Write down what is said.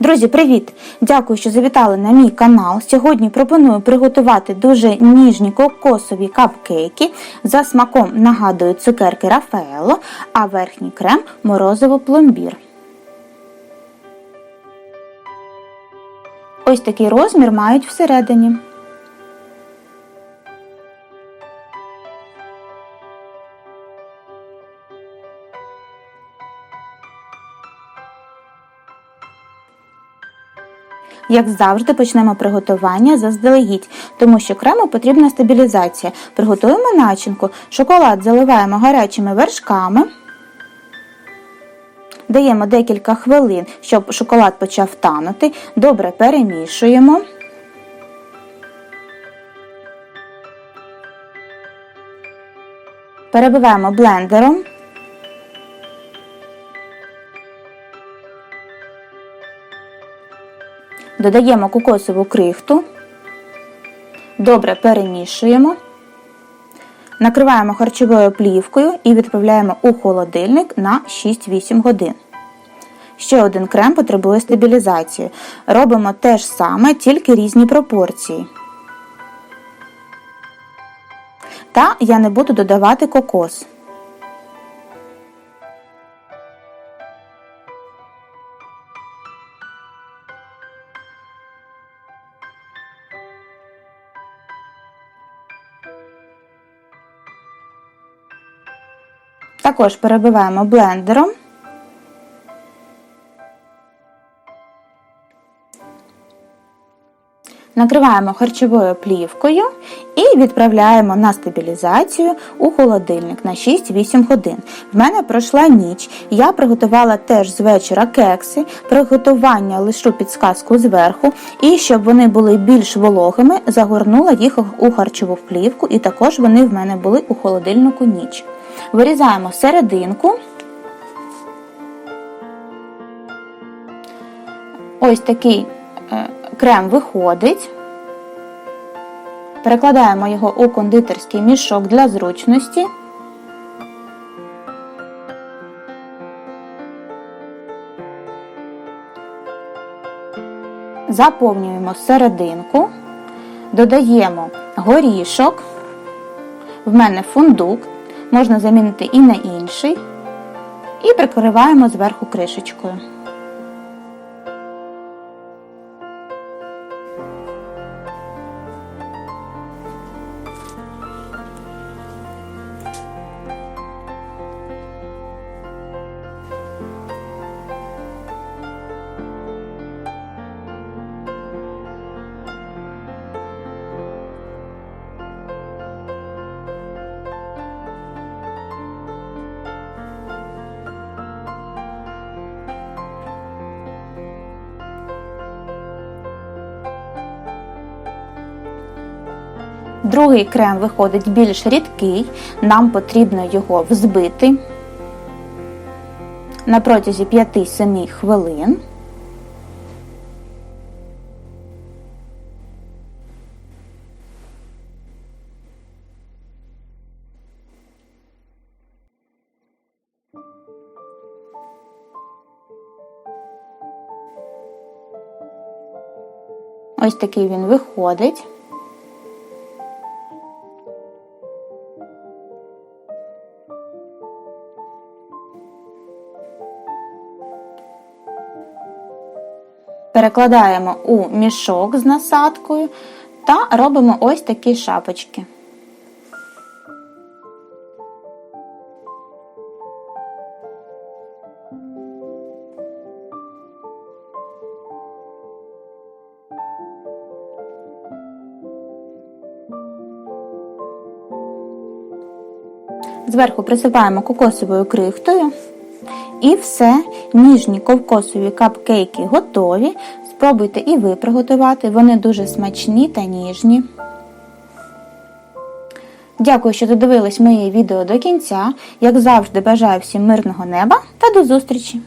Друзі, привіт! Дякую, що завітали на мій канал. Сьогодні пропоную приготувати дуже ніжні кокосові капкейки. За смаком нагадую цукерки Рафаело, а верхній крем морозиво пломбір. Ось такий розмір мають всередині. Як завжди, почнемо приготування заздалегідь, тому що крему потрібна стабілізація. Приготуємо начинку. Шоколад заливаємо гарячими вершками. Даємо декілька хвилин, щоб шоколад почав танути. Добре перемішуємо. Перебиваємо блендером. Додаємо кокосову крихту, добре перемішуємо, накриваємо харчовою плівкою і відправляємо у холодильник на 6-8 годин. Ще один крем потребує стабілізації. Робимо те ж саме, тільки різні пропорції. Та я не буду додавати кокос. Також перебиваємо блендером. Накриваємо харчовою плівкою і відправляємо на стабілізацію у холодильник на 6-8 годин. В мене пройшла ніч. Я приготувала теж з вечора кекси, приготування лишу підсказку зверху, і щоб вони були більш вологими, загорнула їх у харчову плівку, і також вони в мене були у холодильнику ніч. Вирізаємо серединку. Ось такий крем виходить. Перекладаємо його у кондитерський мішок для зручності. Заповнюємо серединку, додаємо горішок, в мене фундук, можна замінити і на інший, і прикриваємо зверху кришечкою. Другий крем виходить більш рідкий, нам потрібно його взбити на протязі 5-7 хвилин. Ось такий він виходить. Перекладаємо у мішок з насадкою та робимо ось такі шапочки. Зверху присипаємо кокосовою крихтою. І все, ніжні ковкосові капкейки готові. Спробуйте і ви приготувати, вони дуже смачні та ніжні. Дякую, що додивились моє відео до кінця. Як завжди, бажаю всім мирного неба та до зустрічі!